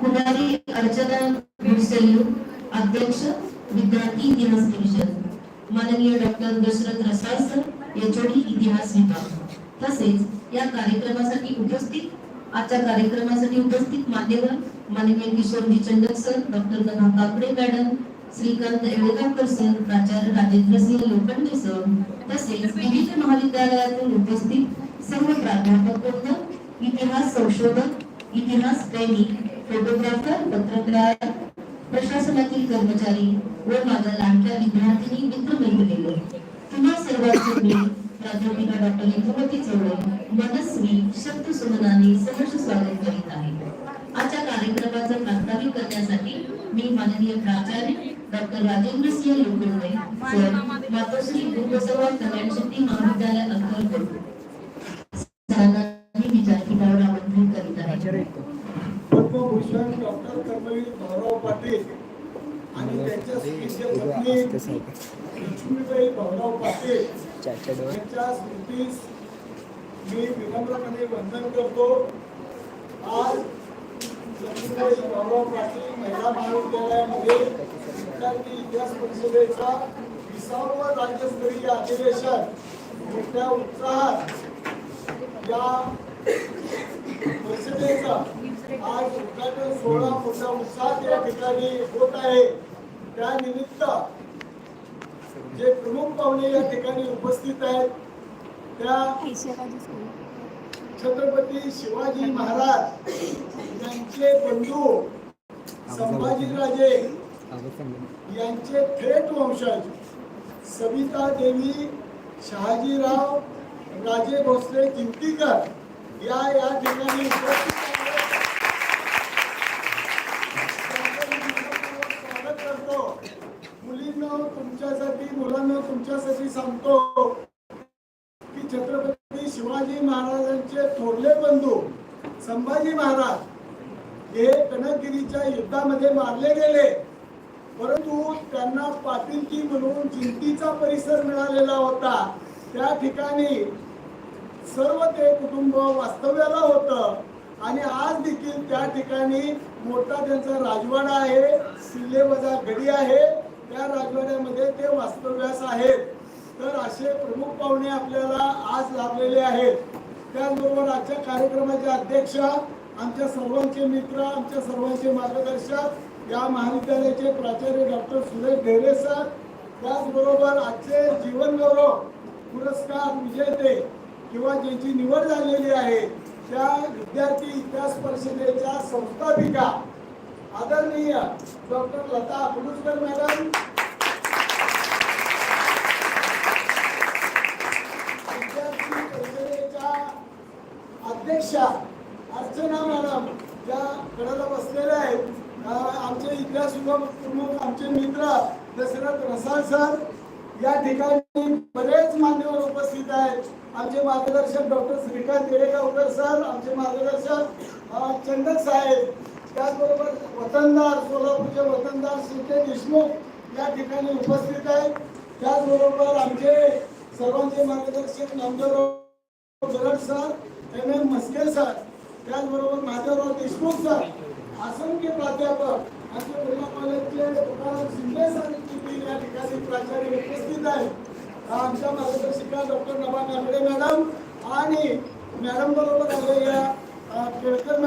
कुमारी अर्चना गुडसेल्लू अध्यक्ष विद्यार्थी इतिहास परिषद. माननीय doctor Dashrath Rasal sir HOD इतिहास विभाग. तसेच या कार्यक्रमासाठी उपस्थित आजच्या कार्यक्रमासाठी उपस्थित मान्यवर माननीय Kishorji Chandak sir doctor Kanha Kakade madam Shrikant Yelgaonkar sir प्राचार्य राजेंद्र सिंह लोखंडे सर तसेच विविध महाविद्यालयातून उपस्थित सर्व प्राध्यापक वृंद, इतिहास संशोधक इतिहास प्रेमी फोटोग्राफर पत्रकार प्रशासनातील कर्मचारी व माझ्या लाडक्या विद्यार्थिनी मित्रमैत्रिणी. तुम्हा सर्वांचे मी प्राध्यापिका डॉक्टर यशोमती चौडे मनस्वी शब्द सुमनाने सहर्ष स्वागत करीत आहे. आजच्या कार्यक्रमाचं प्रास्ताविक करण्यासाठी मी माननीय प्राचार्य डॉक्टर राजेंद्र सिंह लोखंडे सर मातोश्री गुरुबसवा कल्याण शक्ती महाविद्यालय अंतर्गत पाटील आणि त्यांच्या पत्नी लक्ष्मीबाई भाऊराव पाटील यांच्या स्मृतीस मी विनम्रपणे वंदन करतो. आज लक्ष्मीबाई भाऊराव पाटील महिला महाविद्यालयामध्ये विद्यार्थी इतिहास परिषदेचा विसावं राज्यस्तरीय अधिवेशन मोठ्या उत्साहात या परिषदेचा आज उद्घाटन सोहळा मोठ्या उत्साहात या ठिकाणी होत आहे. त्यानिमित्त जे प्रमुख पाहुणे या ठिकाणी उपस्थित आहेत त्या छत्रपती शिवाजी महाराज यांचे बंधू संभाजीराजे यांचे थेट वंशज सविता देवी शहाजीराव राजे भोसले चिंतीकर या या ठिकाणी उपस्थित आहेत. स्वागत करतो मुलींनो तुमच्यासाठी मुलांना तुमच्यासाठी सांगतो की छत्रपती शिवाजी महाराजांचे थोरले बंधू संभाजी महाराज हे कनकगिरीच्या युद्धामध्ये मारले गेले. परंतु त्यांना पाटीलकी म्हणून जिंतीचा परिसर मिळालेला होता. त्या ठिकाणी सर्व ते कुटुंब वास्तव्याला होतं. आणि आज देखील त्या ठिकाणी मोठा त्यांचा राजवाडा आहे सिल्लेवजा गडी आहे. त्या राजवाड्यामध्ये ते वास्तव्यास आहेत. तर असे प्रमुख पाहुणे आपल्याला आज लाभलेले आहेत. त्याचबरोबर आजच्या कार्यक्रमाचे अध्यक्ष आमच्या सर्वांचे मित्र आमच्या सर्वांचे मार्गदर्शक या महाविद्यालयाचे प्राचार्य डॉक्टर सुरेश ढेरे सर त्याचबरोबर आजचे जीवन गौरव पुरस्कार विजेते किंवा ज्यांची निवड झालेली आहे त्या विद्यार्थी इतिहास परिषदेच्या संस्थापिका आदरणीय डॉक्टर लता अकलूजकर मॅडम. विद्यार्थी परिषदेच्या अध्यक्षा अर्चना मॅडम ज्या कडेला बसलेल्या आहेत. आमचे इतिहास विभाग प्रमुख आमचे मित्र दशरथ रसाळ सर. या ठिकाणी बरेच मान्यवर उपस्थित आहेत. आमचे मार्गदर्शक डॉक्टर श्रीकांत येडेगावकर सर आमचे मार्गदर्शक चंदक साहेब त्याचबरोबर वतनदार सोलापूरचे वतनदार शिंदे देशमुख या ठिकाणी उपस्थित आहेत. त्याचबरोबर आमचे सर्वांचे मार्गदर्शक Namdevrao Jagad sir M. M. Maske sir त्याचबरोबर महादेवराव देशमुख सर असंख्य प्राध्यापक आमचे बिर्ला कॉलेजचे तुकाराम शिंदे सर देखील या ठिकाणी प्राचार्य उपस्थित आहेत. आमच्या मार्गदर्शिका डॉक्टर नभा काकडे मॅडम आणि मॅडम बरोबर आलेल्या केळकर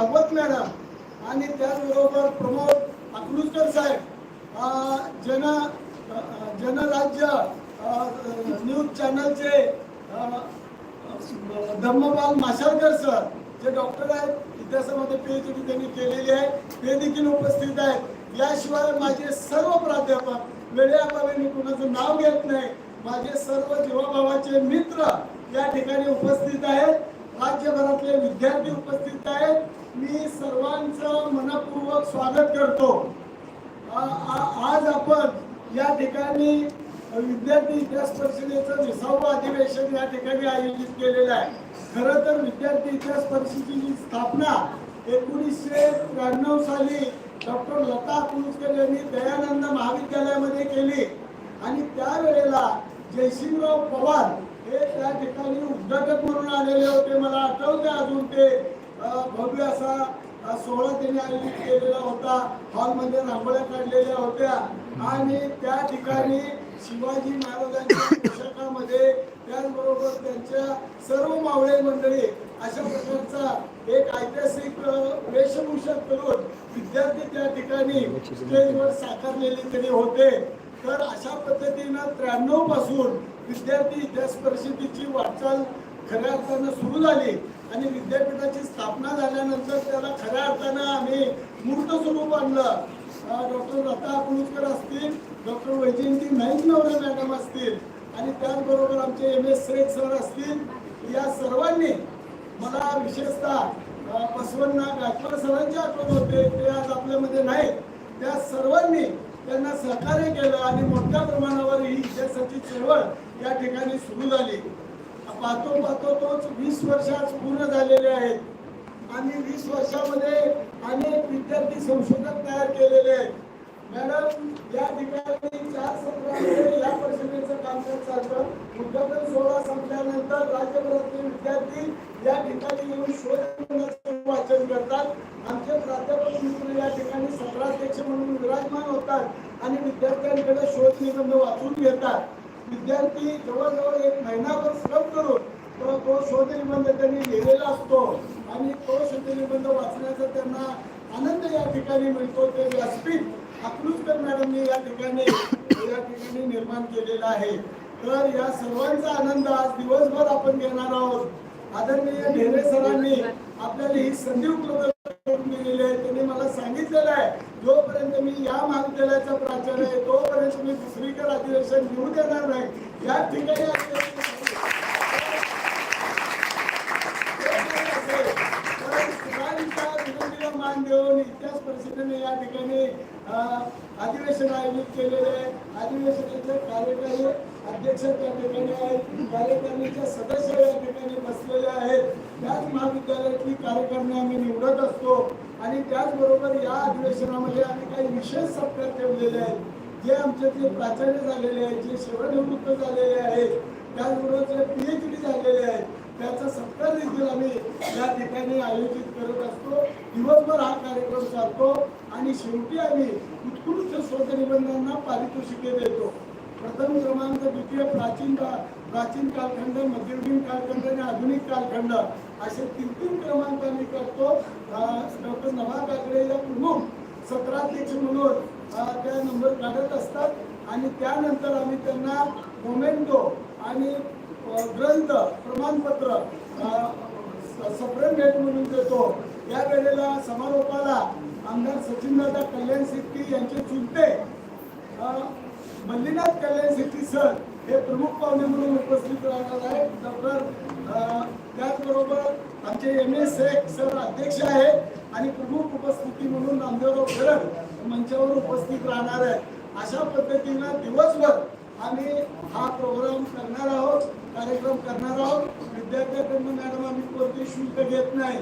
भागवत मॅडम आणि त्याचबरोबर प्रमोद अकलूजकर साहेब जन जनराज्य न्यूज चॅनलचे धम्मपाल माशाळकर सर जे डॉक्टर आहेत इतिहासामध्ये पीएचडी त्यांनी केलेली आहे ते देखील उपस्थित आहेत. याशिवाय माझे सर्व प्राध्यापक वेळेअभावी मी कुणाचं नाव घेत नाही. माझे सर्व जीवाभावाचे मित्र या ठिकाणी उपस्थित आहेत. राज्यभरातले विद्यार्थी उपस्थित आहेत. मी सर्वांचं मनपूर्वक स्वागत करतो. आ- आ- आज आपण या ठिकाणी विद्यार्थी इतिहास परिषदेचं विसावं अधिवेशन या ठिकाणी आयोजित केलेलं आहे. खरं तर विद्यार्थी इतिहास परिषदेची स्थापना एकोणीसशे त्र्याण्णव साली डॉक्टर लता अकलूजकर यांनी दयानंद महाविद्यालयामध्ये केली. आणि त्यावेळेला जयसिंगराव पवार हे त्या ठिकाणी उद्घाटक म्हणून आलेले होते. मला आठवते अजून ते. भव्य असा सोहळा त्यांनी आयोजित केलेला होता. हॉलमध्ये रांगोळ्या काढलेल्या होत्या. आणि त्या ठिकाणी शिवाजी महाराजांच्या पोशाखामध्ये त्याचबरोबर त्यांच्या सर्व मावळे मंडळी अशा प्रकारचा एक ऐतिहासिक वेशभूषा करून विद्यार्थी त्या ठिकाणी स्टेजवर साकारलेले तरी होते. तर अशा पद्धतीनं त्र्याण्णवपासून विद्यार्थी इतिहास परिषदेची वाटचाल खऱ्या अर्थानं सुरू झाली. आणि विद्यापीठाची स्थापना झाल्यानंतर त्याला खऱ्या अर्थानं आम्ही मूर्त स्वरूप आणलं. डॉक्टर लता अकलूजकर असतील डॉक्टर वैजयंती नाईक नवरे मॅडम असतील आणि त्याचबरोबर आमचे एम एस सेठ सर असतील या सर्वांनी मला विशेषतः बसवन्ना बसवण्णा गायकवाड सरांची आठवण होते. ते आज आपल्यामध्ये नाहीत. त्या सर्वांनी त्यांना सहकार्य केलं आणि मोठ्या प्रमाणावर ही इतिहासाची चळवळ या ठिकाणी सुरू झाली. पाहतो पाहतो तोच वीस वर्षात पूर्ण झालेले आहेत. आणि वीस वर्षामध्ये अनेक विद्यार्थी संशोधक तयार केलेले आहेत. मॅडम या ठिकाणी चार सत्रामध्ये या परिषदेचं कामकाज चालतं. उद्घाटन सोहळा संपल्यानंतर राज्यभरातील विद्यार्थी या ठिकाणी येऊन शोध वाचन करतात. आमचे प्राध्यापक मित्र या ठिकाणी सत्राध्यक्ष म्हणून विराजमान होतात आणि विद्यार्थ्यांकडे शोध निबंध वाचून घेतात. विद्यार्थी जवळजवळ एक महिनाभर श्रम करून तो तो शोधनिबंध त्यांनी लिहिलेला असतो आणि तो शोधनिबंध वाचण्याचा त्यांना आनंद या ठिकाणी मिळतो. ते व्यासपीठ अकलूजकर मॅडमनी या ठिकाणी या ठिकाणी निर्माण केलेला आहे. तर या सर्वांचा आनंद आज दिवसभर आपण घेणार आहोत. आदरणीय ढेरे सरांनी आपल्याला ही संधी उपलब्ध करून दिलेली आहे. त्यांनी मला सांगितलेलं आहे जोपर्यंत मी या महाविद्यालयाचा प्राचार्य आहे तोपर्यंत मी दुसरीकडे अधिवेशन घेऊ देणार नाही. या ठिकाणी अधिवेशन सगळ्यांच्या मान देऊन इतिहास परिषदेने या ठिकाणी अधिवेशन आयोजित केलेले आहे. अधिवेशनाचे कार्यकारी अध्यक्ष त्या ठिकाणी आहेत. कार्यकारिणीचे सदस्य या ठिकाणी बसलेले आहेत. त्याच महाविद्यालयातली कार्यकारिणी आम्ही निवडत असतो. आणि त्याचबरोबर या अधिवेशनामध्ये आम्ही काही विशेष सप्ताह ठेवलेले आहेत. जे आमचे प्राचार्य झालेले आहेत जे सेवानिवृत्त झालेले आहेत त्याचबरोबर जे पी एच डी झालेले आहेत त्याचा सत्कार देखील आम्ही या ठिकाणी आयोजित करत असतो. दिवसभर हा कार्यक्रम चालतो आणि शेवटी आम्ही उत्कृष्ट शोध निबंधांना पारितोषिके देतो. प्रथम क्रमांक द्वितीय प्राचीन का प्राचीन कालखंड मध्ययुगीन कालखंड आणि आधुनिक कालखंड असे तीन तीन क्रमांक आम्ही करतो. डॉक्टर नवा काकडे या प्रमुख सत्राध्यक्ष म्हणून त्या नंबर काढत असतात आणि त्यानंतर आम्ही त्यांना मोमेंटो आणि ग्रंथ प्रमाणपत्र सप्रेम भेट म्हणून देतो. या वेळेला समारोपाला आमदार सचिनदादा कल्याण शेट्टी यांचे चुलते मल्लीनाथ कल्याण शेट्टी सर हे प्रमुख पाहुणे म्हणून उपस्थित राहणार आहेत. डॉक्टर त्याचबरोबर आमचे एम एस शेख सर अध्यक्ष आहेत आणि प्रमुख उपस्थिती म्हणून नामदेवराव खरड मंचावर उपस्थित राहणार आहेत अशा पद्धतीनं दिवसभर आम्ही हा प्रोग्राम करणार आहोत कार्यक्रम करणार आहोत. विद्यार्थ्यांकडून मॅडम आम्ही कोणते शुल्क घेत नाही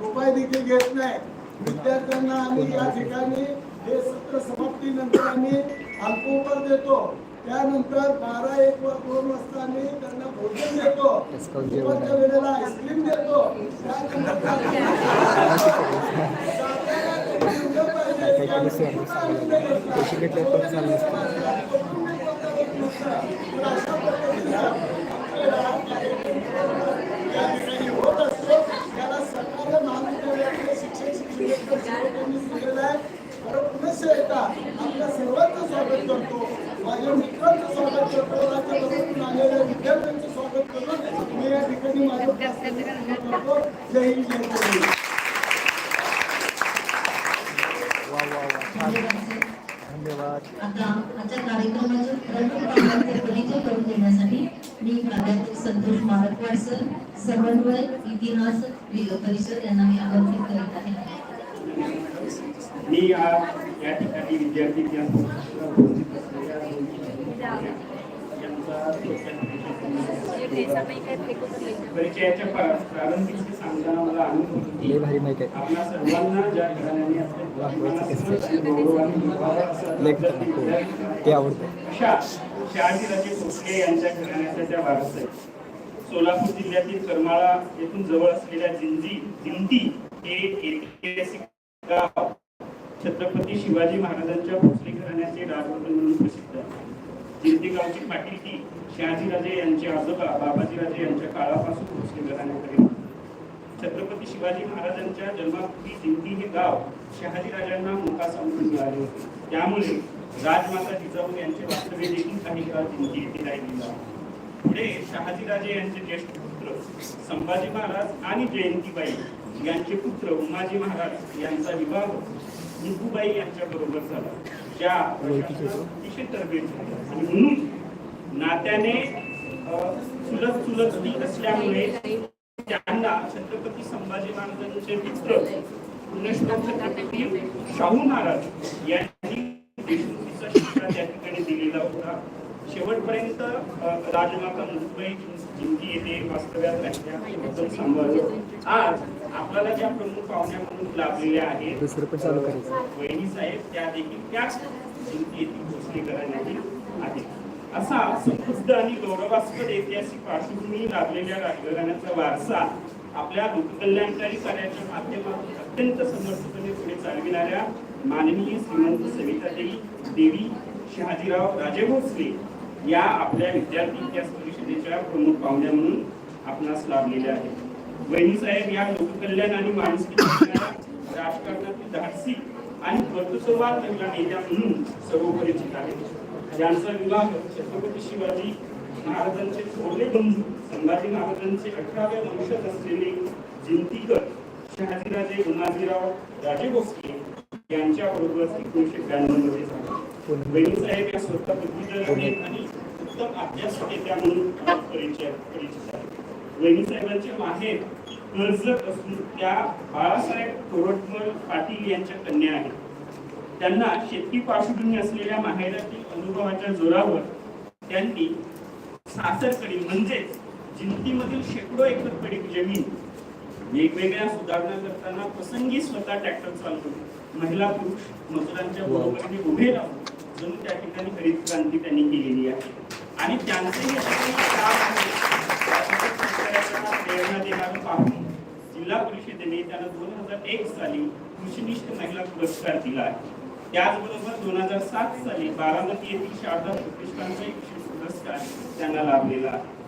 रुपये देखील घेत नाही. विद्यार्थ्यांना आम्ही या ठिकाणी हे सत्र समाप्तीनंतर आम्ही अल्पोपहार देतो. त्यानंतर बारा एक वा दोन वाजता आम्ही त्यांना भोजन देतो. दुपारच्या वेळेला आईस्क्रीम देतो. होत असतो त्याला सरकार महाविद्यालयातले शिक्षक शिक्षकेतर सर्वजणांनी दिलेलं आहे बरं पुनश्च एकदा आपल्या सर्वांचं स्वागत करतो माझ्या मित्रांचं स्वागत करतो राज्यभरातून आलेल्या विद्यार्थ्यांचं स्वागत करून मी या ठिकाणी माझं प्रास्ताविक करतो जय हिंद जय महाराष्ट्र. धन्यवाद सर. धन्यवाद आता आजच्या कार्यक्रमाचे प्रमुख पाहुण्यांचे परिचय करून देण्यासाठी मी प्राध्यापक संतोष मारकवाड सर समन्वय इतिहास वि- परिषद यांना मी आमंत्रित करीत आहे मी आज या ठिकाणी विद्यार्थी उपस्थित असलेल्या परिचयाच्या प्रारंभिक सांगताना मला आनंद लय होती आपल्या सर्वांना ज्या घराण्याने आपल्या अशा शहाजीराजे भोसले यांच्या घराण्याच्या त्या वारस आहेत सोलापूर जिल्ह्यातील करमाळा येथून जवळ असलेल्या जिंजी जिंती हे ऐतिहासिक गाव. छत्रपती शिवाजी महाराजांच्या भोसले घराण्याचे राजवरण म्हणून प्रसिद्ध जिंतेगावची जिंती गावची पाटीलकी शहाजीराजे यांचे आजोबा बाबाजीराजे यांच्या काळापासून भोसले घराण्याकडे छत्रपती शिवाजी महाराजांच्या जन्मापूर्वी जिंती हे गाव शहाजीराजांना मोठा समजून मिळाले होते. त्यामुळे राजमाता जिजाऊ यांचे वास्तव्य देखील काही काळ जिंती येथे राहिले पुढे शहाजीराजे यांचे ज्येष्ठ पुत्र संभाजी महाराज आणि जयंतीबाई यांचे पुत्र उमाजी महाराज यांचा विवाह निकूबाई यांच्या बरोबर झाला. ज्या अतिशय तरबेज आणि म्हणून नात्याने चुलत चुलत ती असल्यामुळे त्यांना छत्रपती संभाजी महाराजांचे मित्र पुण्यश्लोक छत्रपती शाहू महाराज यांनी देशमुखीचा शिक्षा त्या ठिकाणी दिलेला होता. शेवटपर्यंत राजमाता मुंबई जिंकी येथे वास्तव्यात राहिल्या. आज आपल्याला ज्या प्रमुख पाहुण्या म्हणून लाभलेल्या आहेत वहिनी साहेब त्या देखील त्याच असा समृद्ध आणि गौरवास्पद ऐतिहासिक पार्श्वभूमी लाभलेल्या राजघराण्याचा वारसा आपल्या लोककल्याणकारी कार्याच्या माध्यमातून अत्यंत समर्थपणे पुढे चालविणाऱ्या माननीय श्रीमंत सवितादेवी देवी शहाजीराव राजे भोसले या आपल्या विद्यार्थी इतिहास परिषदेच्या प्रमुख पाहुण्या म्हणून आपणास लाभलेल्या आहेत. वहिनी साहेब या लोककल्याण आणि मानसिक राजकारणातील धाडसी आणि कर्तृत्ववान महिला नेत्या म्हणून सर्वपरिचित आहेत. ज्यांचा विवाह छत्रपती शिवाजी महाराजांचे थोरले बंधू संभाजी महाराजांचे अठराव्या वंशज असलेले जिंतीकर शहाजीराजे उन्हाजीराव राजे भोसले यांच्या बरोबर एकोणीशे ब्याण्णवमध्ये झाला. वहिनी साहेब या स्वतः पदवीधर आणि उत्तम अभ्यास नेत्या म्हणून परिचय परिचित आहेत वहिनी साहेबांचे माहेर कर्जत असून त्या बाळासाहेब तोरटमल पाटील यांच्या कन्या आहेत. त्यांना शेतकी पार्श्वभूमी असलेल्या माहेरातील अनुभवाच्या जोरावर त्यांनी सासरकडील म्हणजेच जिंतीमधील शेकडो एकर पडीक जमीन वेगवेगळ्या सुधारणा करताना प्रसंगी स्वतः ट्रॅक्टर चालवून महिला पुरुष मजुरांच्या बरोबरीने उभे राहून जणू त्या ठिकाणी हरित क्रांती त्यांनी केलेली आहे. आणि त्यांचे हे शेतकऱ्यांना प्रेरणा देणारं पाहून जिल्हा परिषदेने त्यांना दोन हजार एक साली कृषीनिष्ठ महिला पुरस्कार दिला आहे. त्याचबरोबर दोन हजार सात साली बारामती येथील शारदा प्रतिष्ठानचा एक पुरस्कार त्यांना लाभलेला आहे.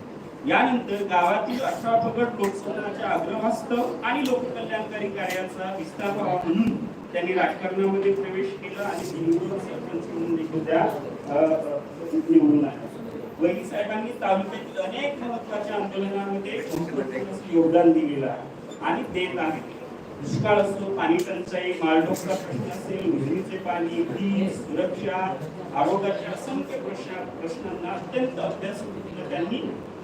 यानंतर गावातील अठरा पगड लोकसंघाच्या आग्रहास्तव आणि लोककल्याणकारी कार्याचा विस्तार व्हावा म्हणून त्यांनी राजकारणामध्ये प्रवेश केला आणि बिनविरोध सरपंच म्हणून देखील त्या निवडून आल्या वैदी साहेबांनी तालुक्यातील अनेक महत्त्वाच्या आंदोलनामध्ये योगदान दिलेलं आहे आणि देत आहे. दुष्काळ असतो पाणी टंचाई माळढोकचा प्रश्न असेल विहिरीचे पाणी वीज सुरक्षा आरोग्याच्या असंख्य प्रश्न प्रश्नांना अत्यंत अभ्यास त्यांनी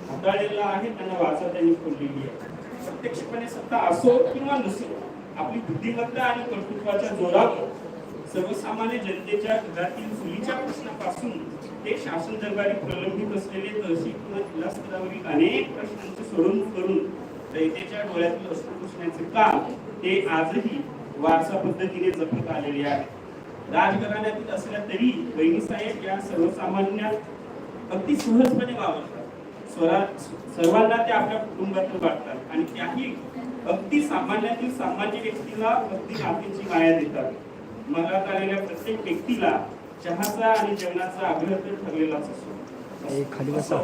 हाताळलेला आहे त्यांना वाचा त्यांनी खोललेली आहे. प्रत्यक्षपणे सत्ता असो किंवा नसो आपली बुद्धिमत्ता आणि कर्तृत्वाच्या जोरावर सर्वसामान्य जनतेच्या घरातील चुलीच्या प्रश्नापासून ते शासन दरबारी प्रलंबित असलेले तहसील किंवा जिल्हा स्तरावरील अनेक प्रश्नांचे सोडवणूक करून रयतेच्या डोळ्यातील अश्रू पुसण्याचे काम ते आजही वारसा पद्धतीने जपत आलेले आहे. राजघराण्यातील असल्या तरी बहिणी साहेब या सर्वसामान्यात अगदी सहजपणे वावरतात. स्वरा सर्वांना ते आपल्या कुटुंबातून वाटतात आणि त्याही अगदी सामान्यातील सामान्य व्यक्तीला अगदी नातीची माया देतात. मनात आलेल्या प्रत्येक व्यक्तीला चहाचा आणि जेवणाचा आग्रह तर ठरलेलाच असतो.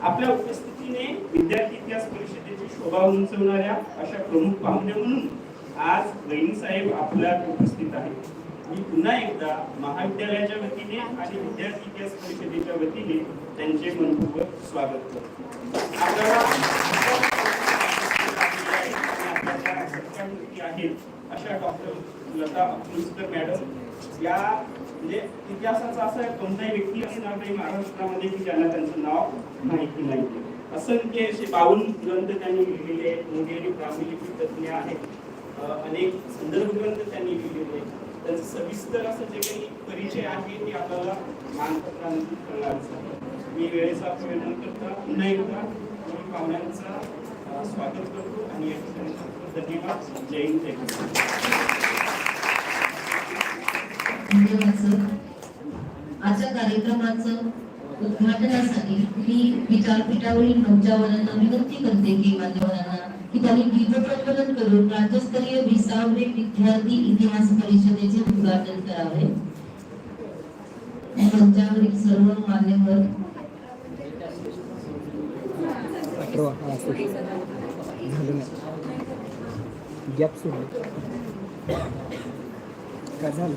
आपल्या उपस्थितीने विद्यार्थी इतिहास परिषदेची शोभा उंचवणाऱ्या अशा प्रमुख पाहुणे म्हणून आज वहिनी साहेब आपल्यात उपस्थित आहेत. मी पुन्हा एकदा महाविद्यालयाच्या वतीने आणि विद्यार्थी इतिहास परिषदेच्या वतीने त्यांचे मनपूर्वक स्वागत करतो. आपल्याला आपल्या आहेत अशा डॉक्टर लता अब्दुलकर मॅडम या म्हणजे इतिहासाचा असा कोणताही व्यक्ती असणार नाही महाराष्ट्रामध्ये की ज्यांना त्यांचं नाव माहिती नाही. असंख्य असे बावन्न ग्रंथ त्यांनी लिहिलेले आहेत मोठी तज्ञ आहेत. अनेक संदर्भ ग्रंथ त्यांनी लिहिलेले आहेत. त्यांचं सविस्तर असं जे काही परिचय आहे ते आपल्याला मानपत्रांतून करणारच आहे. मी वेळेचा प्रयत्न करता. पुन्हा एकदा पाहुण्यांचा स्वागत करतो आणि या ठिकाणी धन्यवाद. जय हिंद जय धन्यवाद आजच्या कार्यक्रमाचं उद्घाटनासाठी मी विचारपीठावरील नौजवानांना विनंती करते की मान्यवरांना की त्यांनी गीत प्रज्वलन करून राज्यस्तरीय विसावे विद्यार्थी इतिहास परिषदेचे उद्घाटन करावे. मंचावरील सर्व मान्यवर गॅप सुरू काय झालं?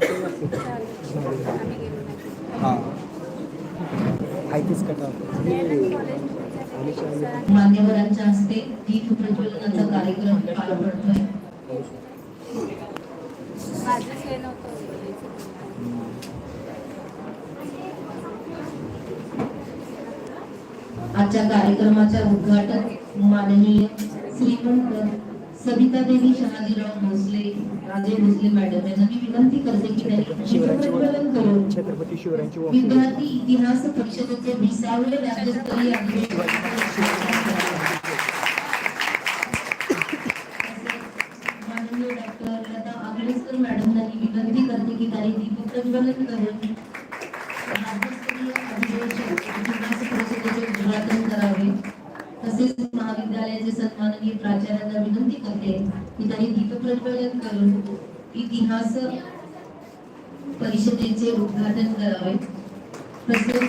हां. कटा मान्यवरांच्या हस्ते दीप प्रज्वलनाचा कार्यक्रम पार पडतोय. आजच्या कार्यक्रमाच्या उद्घाटन माननीय श्रीमंत सविता देवी शहाजीराव भोसले राजे भोसले मॅडम यांना मी विनंती करते की त्यांनी छत्रपती शिवरायांची विद्यार्थी इतिहास परिषदेचे विसावले राज्यस्तरीय माननीय डॉक्टर लता आगळेकर मॅडम यांनी विनंती करते की त्यांनी दीपप्रज्वलन करून विनंती करते की त्यांनी दीपप्रज्वलन करून इतिहास परिषदेचे उद्घाटन करावे. तसेच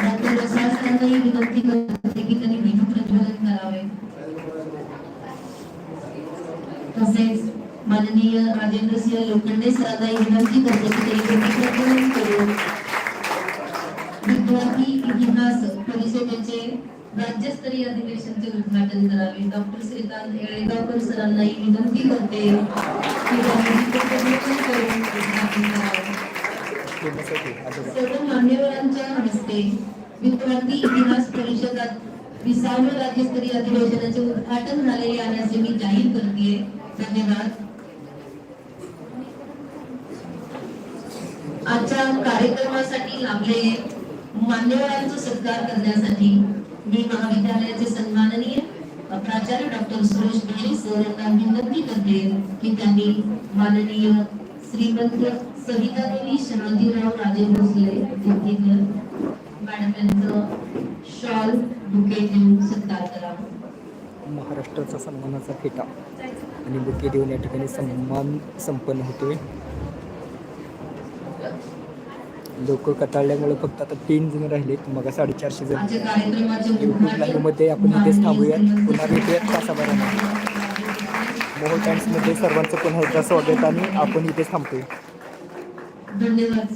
डॉक्टर रसाळ विनंती करते की त्यांनी दीपप्रज्वलन करावे. तसेच माननीय राजेंद्र सिंह लोखंडे सरांनाही विनंती करते की त्यांनी दीपप्रज्वलन करून विद्यार्थी इतिहास परिषदेचे राज्यस्तरीय अधिवेशनचे उद्घाटन करावे. डॉक्टर श्रीकांत येळेगावकर सरांनाही विनंती करते सर्व मान्यवरांच्या हस्ते विद्यार्थी इतिहास परिषदात विसाव्या राज्यस्तरीय अधिवेशनाचे उद्घाटन झालेले आहे असे मी जाहीर करते. धन्यवाद. आजच्या कार्यक्रमासाठी लाभले मान्यवरांचा सत्कार करण्यासाठी मी महाविद्यालयाचे सन्माननीय प्राचार्य डॉक्टर सुरेश ढेरे सर यांना विनंती करते की त्यांनी माननीय श्रीमंत सविता देवी शरदीराव राजे भोसले विद्यार्थी मॅडम यांचं शॉल बुके देऊन सत्कार करावा महाराष्ट्राचा सन्मानाचा फेटा आणि बुके देऊन या ठिकाणी सन्मान संपन्न होतोय. लोक कटाळल्यामुळे फक्त आता तीन जण राहिलेत. मग साडेचारशे जण. यूट्यूब लाईव्हमध्ये आपण इथेच थांबूया पुन्हा भेटूयात तासाभराने. मोहो टाइम्समध्ये सर्वांचं पुन्हा एकदा स्वागत आणि आपण इथेच थांबतोय. धन्यवाद